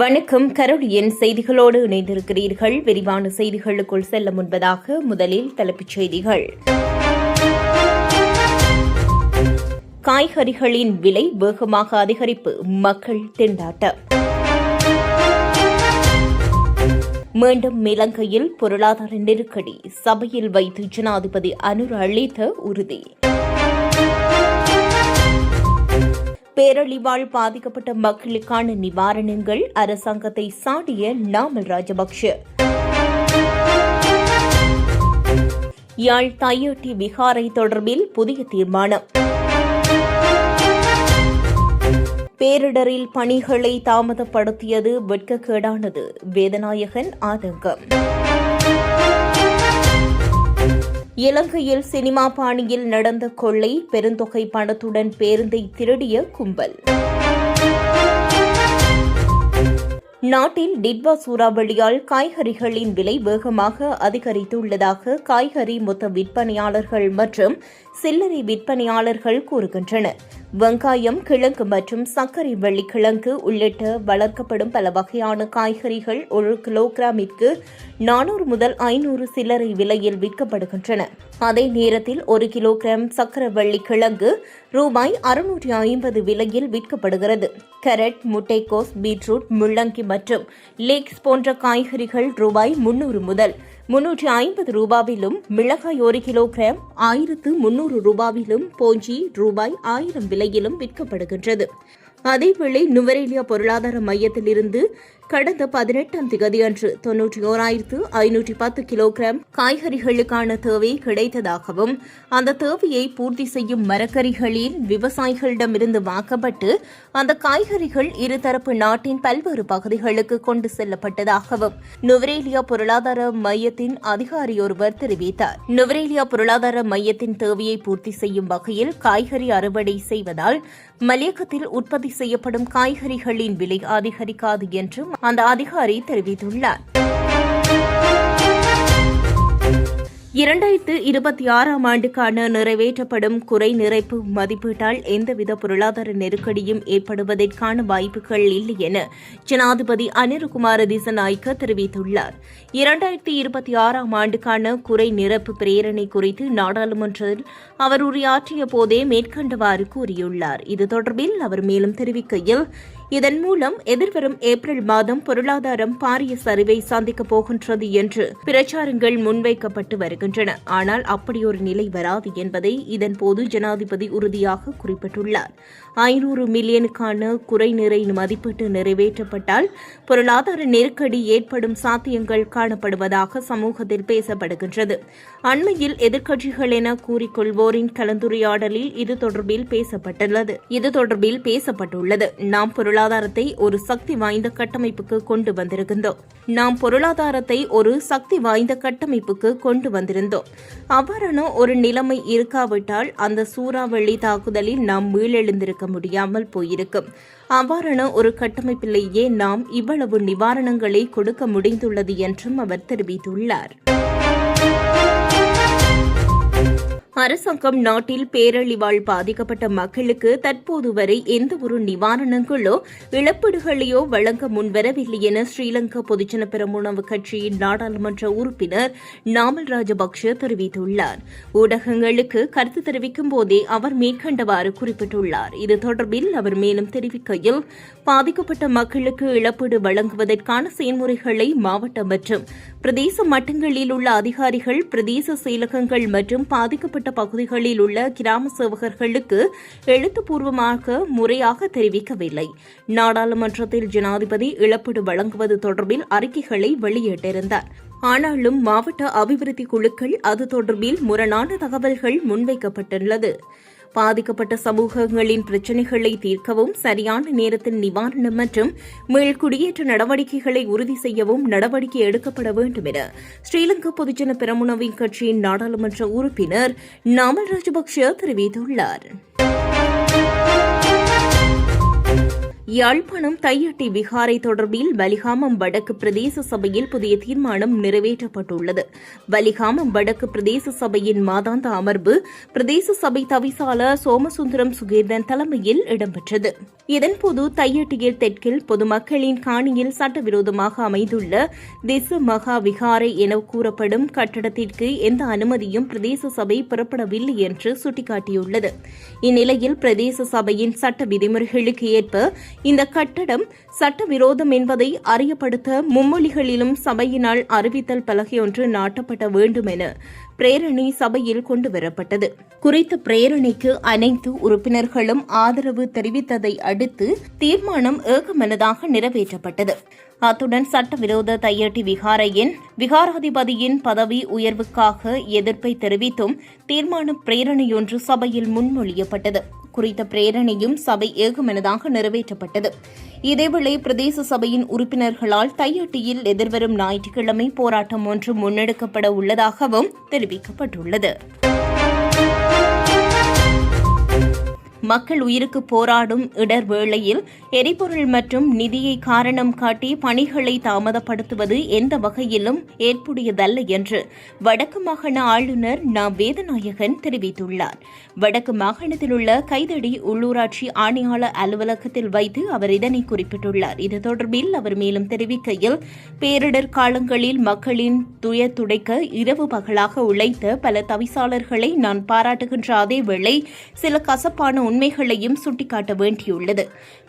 வணக்கம். கரோலியன் செய்திகளோடு இணைந்திருக்கிறீர்கள். விரிவான செய்திகளுக்குள் செல்ல முன்பதாக முதலில் தலைப்புச் செய்திகள். காய்கறிகளின் விலை வேகமாக அதிகரிப்பு மக்கள் திண்டாட்டம். மீண்டும் இலங்கையில் பொருளாதார நெருக்கடி சபையில் வைத்து ஜனாதிபதி அனுர் அளித்த உறுதி. பேரழிவால் பாதிக்கப்பட்ட மக்களுக்கான நிவாரணங்கள் அரசாங்கத்தை சாடிய நாமல் ராஜபக்ஷ. யாழ் தையொட்டி விகாரை தொடர்பில் புதிய தீர்மானம். பேரிடரில் பணிகளை தாமதப்படுத்தியது வெட்கக்கேடானது. வேதநாயகன் ஆதங்கம். இலங்கையில் சினிமா பாணியில் நடந்த கொள்ளை பெருந்தொகை பணத்துடன் பேருந்தை திருடிய கும்பல். நாட்டில் டிட்வா சூறாவளியால் காய்கறிகளின் விலை வேகமாக அதிகரித்துள்ளதாக காய்கறி மொத்த விற்பனையாளர்கள் மற்றும் சில்லறை விற்பனையாளர்கள் கூறுகின்றனர். வெங்காயம் கிழங்கு மற்றும் சர்க்கரை வெள்ளிக்கிழங்கு உள்ளிட்ட வளர்க்கப்படும் பல வகையான காய்கறிகள் ஒரு கிலோகிராமிற்கு நானூறு முதல் ஐநூறு சில்லறை விலையில் விற்கப்படுகின்றன. அதே நேரத்தில் ஒரு கிலோகிராம் சர்க்கரை வெள்ளிக்கிழங்கு ரூபாய் அறுநூற்றி ஐம்பது விலையில் விற்கப்படுகிறது. கேரட் முட்டைக்கோஸ் பீட்ரூட் முள்ளங்கி மற்றும் லேக்ஸ் போன்ற காய்கறிகள் ரூபாய் முன்னூறு முதல் முன்னூற்றி ஐம்பது ரூபாவிலும் மிளகாய் ஒரு கிலோகிராம் ஆயிரத்து முன்னூறு ரூபாவிலும் போஞ்சி ரூபாய் ஆயிரம் விலையிலும் விற்கப்படுகின்றது. அதேவேளை நுவரேலியா பொருளாதார மையத்திலிருந்து கடந்த பதினெட்டாம் திகதியன்று தொன்னூற்றி ஓராயிரத்து ஐநூற்றி பத்து கிலோகிராம் காய்கறிகளுக்கான தேவை கிடைத்ததாகவும் அந்த தேவையை பூர்த்தி செய்யும் மரக்கறிகளில் விவசாயிகளிடமிருந்து வாக்கப்பட்டு அந்த காய்கறிகள் இருதரப்பு நாட்டின் பல்வேறு பகுதிகளுக்கு கொண்டு செல்லப்பட்டதாகவும் நுவரேலியா பொருளாதார மையத்தின் அதிகாரி ஒருவர் தெரிவித்தார். நுவரேலியா பொருளாதார மையத்தின் தேவையை பூர்த்தி செய்யும் வகையில் காய்கறி அறுவடை செய்வதால் மலையகத்தில் உற்பத்தி செய்யப்படும் காய்கறிகளின் விலை அதிகரிக்காது என்றும் அந்த அதிகாரி தெரிவித்துள்ளார். இரண்டாயிரத்து இருபத்தி ஆறாம் ஆண்டுக்கான நிறைவேற்றப்படும் குறை நிறைப்பு மதிப்பீட்டால் எந்தவித பொருளாதார நெருக்கடியும் ஏற்படுவதற்கான வாய்ப்புகள் இல்லை என ஜனாதிபதி அனிருகுமார திசநாய்க்க தெரிவித்துள்ளார். இரண்டாயிரத்தி இருபத்தி ஆறாம் ஆண்டுக்கான குறை நிரப்பு பிரேரணை குறித்து நாடாளுமன்றத்தில் அவர் உரையாற்றிய போதே மேற்கண்டவாறு கூறியுள்ளார். இது தொடர்பில் அவர் மேலும் தெரிவிக்கையில் இதன் மூலம் எதிர்வரும் ஏப்ரல் மாதம் பொருளாதாரம் பாரிய சரிவை சந்திக்கப் போகின்றது என்று பிரச்சாரங்கள் முன்வைக்கப்பட்டு வருகின்றன. ஆனால் அப்படியொரு நிலை வராது என்பதை இதன்போது ஜனாதிபதி உறுதியாக குறிப்பிட்டுள்ளார். ஐநூறு மில்லியனுக்கான குறைநிறை மதிப்பீட்டு நிறைவேற்றப்பட்டால் பொருளாதார நெருக்கடி ஏற்படும் சாத்தியங்கள் காணப்படுவதாக சமூகத்தில் பேசப்படுகின்றது. அண்மையில் எதிர்க்கட்சிகள் என கூறிக்கொள்வோரின் கலந்துரையாடலில் இது தொடர்பில் பேசப்பட்டுள்ளது. இது தொடர்பில் பேசப்பட்டுள்ளது. நாம் பொருளாதாரத்தை ஒரு சக்தி வாய்ந்த கட்டமைப்புக்கு கொண்டு வந்திருக்கின்றோம் நாம் பொருளாதாரத்தை ஒரு சக்தி வாய்ந்த கட்டமைப்புக்கு கொண்டு வந்திருந்தோம். அவ்வாறான ஒரு நிலைமை இருக்காவிட்டால் அந்த சூறாவளி தாக்குதலில் நாம் மீளெழுந்திருக்க முடியாமல் போயிருக்கும். அவ்வாறான ஒரு கட்டமைப்பிலேயே நாம் இவ்வளவு நிவாரணங்களை கொடுக்க முடிந்துள்ளது என்றும் அவர் தெரிவித்துள்ளார். அரசாங்கம் நாட்டில் பேரழிவால் பாதிக்கப்பட்ட மக்களுக்கு தற்போது வரை எந்த ஒரு நிவாரணங்களோ இழப்பீடுகளையோ வழங்க முன்வரவில்லை என ஸ்ரீலங்கா பொதுஜன பெரமுனவு கட்சியின் நாடாளுமன்ற உறுப்பினர் நாமல் ராஜபக்ஷ தெரிவித்துள்ளார். ஊடகங்களுக்கு கருத்து தெரிவிக்கும் போதே அவர் மேற்கண்டவாறு குறிப்பிட்டுள்ளார். இது தொடர்பில் அவர் மேலும் தெரிவிக்கையில் பாதிக்கப்பட்ட மக்களுக்கு இழப்பீடு வழங்குவதற்கான செயல்முறைகளை மாவட்ட மற்றும் பிரதேச மட்டங்களில் உள்ள அதிகாரிகள் பிரதேச செயலகங்கள் மற்றும் பாதிக்கப்பட்ட பகுதிகளில் உள்ள கிராம சேவகர்களுக்கு எழுத்துப்பூர்வமாக முறையாக தெரிவிக்கவில்லை. நாடாளுமன்றத்தில் ஜனாதிபதி இழப்பீடு வழங்குவது தொடர்பில் அறிக்கைகளை வெளியிட்டிருந்தார். ஆனாலும் மாவட்ட அபிவிருத்தி குழுக்கள் அது தொடர்பில் முரணான தகவல்கள் முன்வைக்கப்பட்டுள்ளது. பாதிக்கப்பட்ட சமூகங்களின் பிரச்சினைகளை தீர்க்கவும் சரியான நேரத்தில் நிவாரணம் மற்றும் மீள்குடியேற்ற நடவடிக்கைகளை உறுதி செய்யவும் நடவடிக்கை எடுக்கப்பட வேண்டும் என ஸ்ரீலங்கா பொதுஜன பெரமுனவின் கட்சியின் நாடாளுமன்ற உறுப்பினர் நாமல் ராஜபக்ஷ தெரிவித்துள்ளார். யாழ்ப்பாணம் தையட்டி விகாரை தொடர்பில் வலிகாமம் வடக்கு பிரதேச சபையில் புதிய தீர்மானம் நிறைவேற்றப்பட்டுள்ளது. வலிகாமம் வடக்கு பிரதேச சபையின் மாதாந்த அமர்வு பிரதேச சபை தவிசாளர் சோமசுந்தரம் சுகீர்தன் தலைமையில் இடம்பெற்றது. இதன்போது தையட்டியில் தெற்கில் பொதுமக்களின் காணியில் சட்டவிரோதமாக அமைந்துள்ள திசு மகா விகாரை என கூறப்படும் கட்டடத்திற்கு எந்த அனுமதியும் பிரதேச சபை புறப்படவில்லை என்று சுட்டிக்காட்டியுள்ளது. இந்நிலையில் பிரதேச சபையின் சட்ட விதிமுறைகளுக்கு ஏற்ப இந்த கட்டடம் சட்டவிரோதம் என்பதை அறியப்படுத்த மும்மொழிகளிலும் சபையினால் அறிவித்தல் பலகையொன்று நாட்டப்பட வேண்டும் என பிரேரணை சபையில் கொண்டுவரப்பட்டது குறித்த பிரேரணைக்கு அனைத்து உறுப்பினர்களும் ஆதரவு தெரிவித்ததை அடுத்து தீர்மானம் ஏகமனதாக நிறைவேற்றப்பட்டது. அத்துடன் சட்டவிரோத தையட்டி விகாரையின் விகாராதிபதியின் பதவி உயர்வுக்காக எதிர்ப்பை தெரிவித்தும் தீர்மான பிரேரணையொன்று சபையில் முன்மொழியப்பட்டது. குறித்த பிரேரணையும் சபை ஏகமனதாக நிறைவேற்றப்பட்டது. இதேவேளை பிரதேச சபையின் உறுப்பினர்களால் தையட்டியில் எதிர்வரும் ஞாயிற்றுக்கிழமை போராட்டம் ஒன்று முன்னெடுக்கப்பட உள்ளதாகவும் தெரிவிக்கப்பட்டுள்ளது. மக்கள் உயிருக்கு போராடும் இடர் வேளையில் எரிபொருள் மற்றும் நிதியை காரணம் காட்டி பணிகளை தாமதப்படுத்துவது எந்த வகையிலும் ஏற்புடையதல்ல என்று வடக்கு மாகாண ஆளுநர் நா. வேதநாயகன் தெரிவித்துள்ளார். வடக்கு மாகாணத்தில் உள்ள கைதடி உள்ளூராட்சி ஆணையாளர் அலுவலகத்தில் வைத்து அவர் இதனை குறிப்பிட்டுள்ளார். இது தொடர்பில் அவர் மேலும் தெரிவிக்கையில் பேரிடர் காலங்களில் மக்களின் துயர் துடைக்க இரவு பகலாக உழைத்த பல தவிசாளர்களை நான் பாராட்டுகின்ற அதேவேளை சில கசப்பான உண்மைகளையும் சுட்டிக்காட்ட வேண்டியுள்ளது.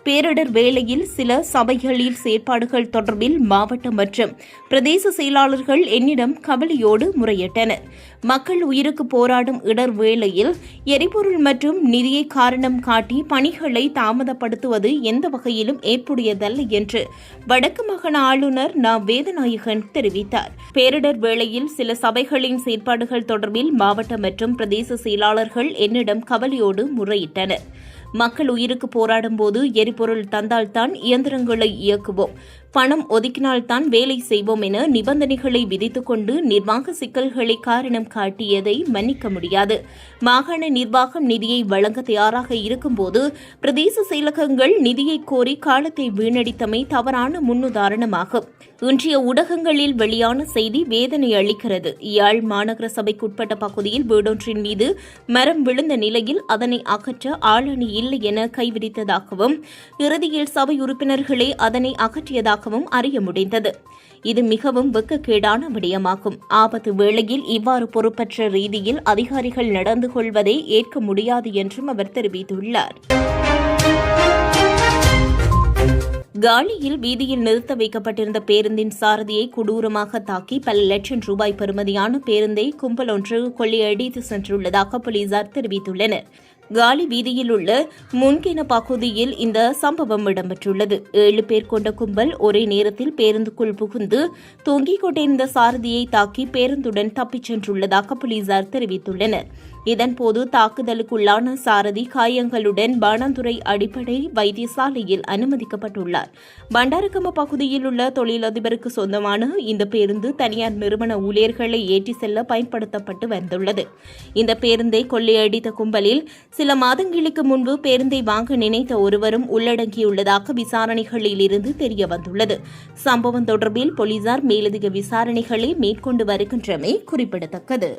பேரிடர் வேளையில் சில சபைகளில் செயற்பாடுகள் தொடர்பில் மாவட்ட மற்றும் பிரதேச செயலாளர்கள் என்னிடம் கவலையோடு முறையிட்டனர். மக்கள் உயிருக்கு போராடும் இடர் வேளையில் எரிபொருள் மற்றும் நிதியை காரணம் காட்டி பணிகளை தாமதப்படுத்துவது எந்த வகையிலும் ஏற்புடையதல்ல என்று வடக்கு மாகாண ஆளுநர் ந. வேதநாயகன் தெரிவித்தார். பேரிடர் வேளையில் சில சபைகளின் செயற்பாடுகள் தொடர்பில் மாவட்ட மற்றும் பிரதேச செயலாளர்கள் என்னிடம் கவலையோடு முறையிட்டனர். மக்கள் உயிருக்கு போராடும்போது எரிபொருள் தந்தால்தான் இயந்திரங்களை இயக்குவோம். பணம் ஒதுக்கினால்தான் வேலை செய்வோம் என நிபந்தனைகளை விதித்துக் கொண்டு நிர்வாக சிக்கல்களை காரணம் காட்டியதை மன்னிக்க முடியாது. மாகாண நிர்வாகம் நிதியை வழங்க தயாராக இருக்கும்போது பிரதேச செயலகங்கள் நிதியை கோரி காலத்தை வீணடித்தமை தவறான முன்னுதாரணமாகும். இன்றைய ஊடகங்களில் வெளியான செய்தி வேதனை அளிக்கிறது. யாழ் மாநகர சபைக்குட்பட்ட பகுதியில் வீடொன்றின் மீது மரம் விழுந்த நிலையில் அதனை அகற்ற ஆளணி இல்லை என கைவிரித்ததாகவும் இறுதியில் சபை உறுப்பினர்களே அதனை அகற்றியதாகவும் அறிய முடிந்தது. இது மிகவும் வெக்கக்கேடான விடயமாகும். ஆபத்து வேளையில் இவ்வாறு பொறுப்பற்ற ரீதியில் அதிகாரிகள் நடந்து கொள்வதை ஏற்க முடியாது என்றும் அவர் தெரிவித்துள்ளார். காலியில் வீதியில் நிறுத்த வைக்கப்பட்டிருந்த பேருந்தின் சாரதியை கொடூரமாக தாக்கி பல லட்சம் ரூபாய் பெறுமதியான பேருந்தை கும்பல் ஒன்று கொள்ளையடித்து சென்றுள்ளதாக போலீசார் தெரிவித்துள்ளனர். காலி வீதியில் உள்ள முன்கின பகுதியில் இந்த சம்பவம் இடம்பெற்றுள்ளது. ஏழு பேர் கொண்ட கும்பல் ஒரே நேரத்தில் பேருந்துக்குள் புகுந்து தொங்கிக் கொண்டிருந்த சாரதியை தாக்கி பேருந்துடன் தப்பிச் சென்றுள்ளதாக போலீசார் தெரிவித்துள்ளனர். இதன்போது தாக்குதலுக்குள்ளான சாரதி காயங்களுடன் பாணந்துறை அடிப்படை வைத்தியசாலையில் அனுமதிக்கப்பட்டுள்ளார். பண்டாரகம பகுதியில் உள்ள தொழிலதிபருக்கு சொந்தமான இந்த பேருந்து தனியார் நிறுவன ஊழியர்களை ஏற்றி செல்ல பயன்படுத்தப்பட்டு வந்துள்ளது. இந்த பேருந்தை கொள்ளையடித்த கும்பலில் சில மாதங்களுக்கு முன்பு பேருந்தை வாங்க நினைத்த ஒருவரும் உள்ளடங்கியுள்ளதாக விசாரணைகளில் இருந்து தெரியவந்துள்ளது. சம்பவம் தொடர்பில் போலீசார் மேலதிக விசாரணைகளை மேற்கொண்டு வருகின்றமை குறிப்பிடத்தக்கது.